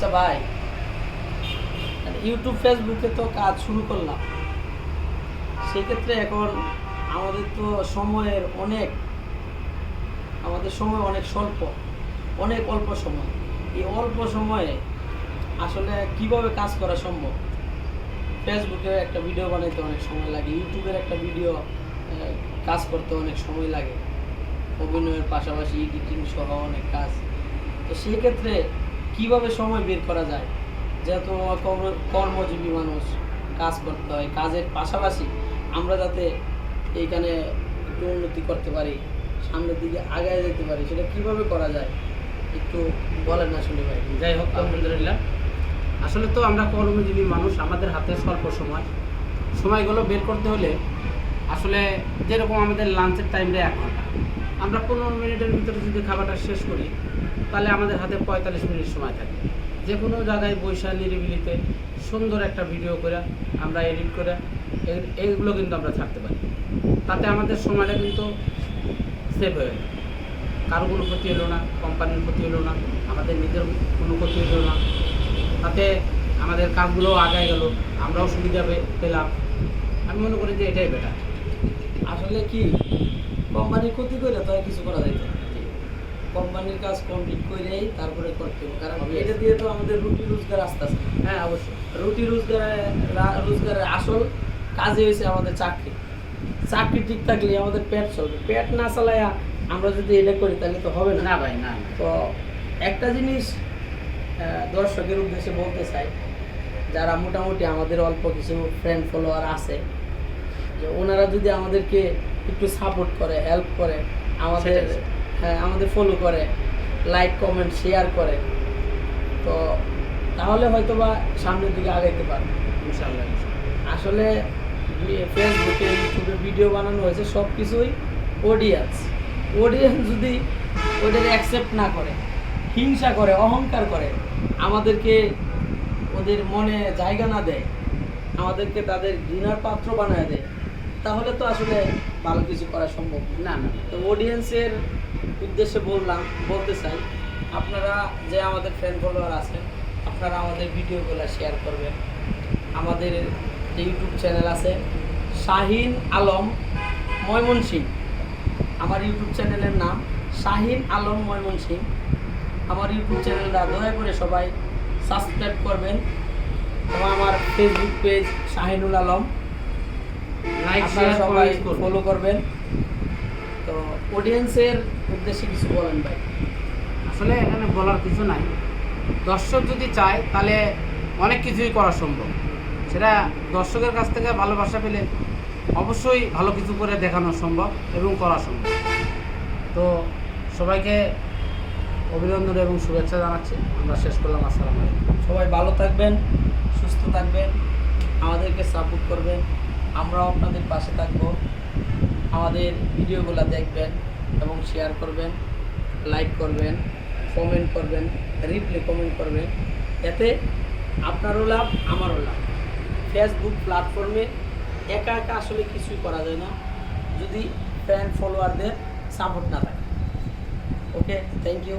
আচ্ছা ভাই ইউটিউব ফেসবুকে তো কাজ শুরু করলাম। সেক্ষেত্রে এখন আমাদের তো সময়ের অনেক, আমাদের সময় অনেক স্বল্প, অনেক অল্প সময়। এই অল্প সময়ে আসলে কীভাবে কাজ করা সম্ভব? ফেসবুকে একটা ভিডিও বানাইতে অনেক সময় লাগে ইউটিউবের একটা ভিডিও কাজ করতে অনেক সময় লাগে। অভিনয়ের পাশাপাশি এডিটিং সহ অনেক কাজ। তো সেক্ষেত্রে কীভাবে সময় বের করা যায়? যেহেতু কর্ম- কর্মজীবী মানুষ, কাজ করতে হয়, কাজের পাশাপাশি আমরা যাতে এইখানে একটু উন্নতি করতে পারি, সামনের দিকে আগায় যেতে পারি, সেটা কীভাবে করা যায়? একটু বলেন না শুনি ভাই। যাই হোক, আলহামদুলিল্লাহ। আসলে তো আমরা কর্মজীবী মানুষ, আমাদের হাতে স্বল্প সময়। সময়গুলো বের করতে হলে আসলে যেরকম আমাদের লাঞ্চের টাইমটা এক ঘণ্টা। আমরা পনেরো মিনিটের ভিতরে যদি খাবারটা শেষ করি, তাহলে আমাদের হাতে পঁয়তাল্লিশ মিনিট সময় থাকে। যে কোনো জায়গায় বৈশা নিরিবিলিতে সুন্দর একটা ভিডিও করে আমরা এডিট করে এইগুলো কিন্তু আমরা ছাড়তে পারি। তাতে আমাদের সময়টা কিন্তু সেভ হয়ে গেল কারও কোনো ক্ষতি হলো না কোম্পানির ক্ষতি হলো না, আমাদের নিজের কোনো ক্ষতি হলো না। তাতে আমাদের কাজগুলোও আগায় গেল, আমরাও সুবিধা পেলাম। আমি মনে করি যে এটাই বেটার আসলে কি? কোম্পানির ক্ষতি করে তো কিছু করা যাইতো না। কোম্পানির কাজ কমপ্লিট করে তারপরে করতে হবে। কারণ এটা দিয়ে তো আমাদের রুটি রোজগার আস্তে আস্তে। হ্যাঁ অবশ্যই। রুটি রোজগারের রোজগারের আসল কাজে হয়েছে আমাদের চাকরি। চাকরি ঠিক থাকলে আমাদের পেট চলবে। পেট না চালায়া আমরা যদি এটা করি তাহলে তো হবে না। না ভাই না না। তো একটা জিনিস দর্শকের উদ্দেশ্যে বলতে চাই যারা মোটামুটি আমাদের অল্প কিছু ফ্রেন্ড ফলোয়ার আছে যে ওনারা যদি আমাদেরকে একটু সাপোর্ট করে হেল্প করে আমাদের হ্যাঁ আমাদের ফলো করে লাইক কমেন্ট শেয়ার করে। তো তাহলে হয়তো বা সামনের দিকে আগাইতে পারবে ইনশাআল্লাহ। আসলে ফেসবুকে ইউটিউবে ভিডিও বানানো হয়েছে সব কিছুই অডিয়েন্স অডিয়েন্স যদি ওদের অ্যাকসেপ্ট না করে হিংসা করে অহংকার করে আমাদেরকে ওদের মনে জায়গা না দেয় আমাদেরকে তাদের ঘৃণার পাত্র বানায় দেয় তাহলে তো আসলে ভালো কিছু করা সম্ভব না। না তো অডিয়েন্সের উদ্দেশ্যে বললাম বলতে চাই আপনারা যে আমাদের ফ্রেন্ড ফলোয়ার আছেন আপনারা আমাদের ভিডিওগুলো শেয়ার করবেন। আমাদের যে ইউটিউব চ্যানেল আছে শাহিন আলম ময়মনসিং। আমার ইউটিউব চ্যানেলের নাম শাহিন আলম ময়মনসিং। আমার ইউটিউব চ্যানেলটা দয়া করে সবাই সাবস্ক্রাইব করবেন। এবং আমার Facebook page Shahinul Alam. Like share সবাই ফলো করবেন। তো অডিয়েন্সের উদ্দেশ্যে কিছু বলেন ভাই। আসলে এখানে বলার কিছু নাই। দর্শক যদি চায় তাহলে অনেক কিছুই করা সম্ভব। সেটা দর্শকের কাছ থেকে ভালোবাসা পেলে অবশ্যই ভালো কিছু করে দেখানো সম্ভব এবং করা সম্ভব। তো সবাইকে অভিনন্দন এবং শুভেচ্ছা জানাচ্ছি। আমরা শেষ করলাম। আসসালামু আলাইকুম। সবাই ভালো থাকবেন সুস্থ থাকবেন আমাদেরকে সাপোর্ট করবেন। আমরাও আপনাদের পাশে থাকব। আমাদের ভিডিওগুলো দেখবেন এবং শেয়ার করবেন লাইক করবেন কমেন্ট করবেন রিপ্লে কমেন্ট করবেন, এতে আপনারও লাভ, আমারও লাভ। ফেসবুক প্ল্যাটফর্মে একা একা আসলে কিছুই করা যায় না, যদি ফ্যান ফলোয়ারদের সাপোর্ট না থাকে। Okay thank you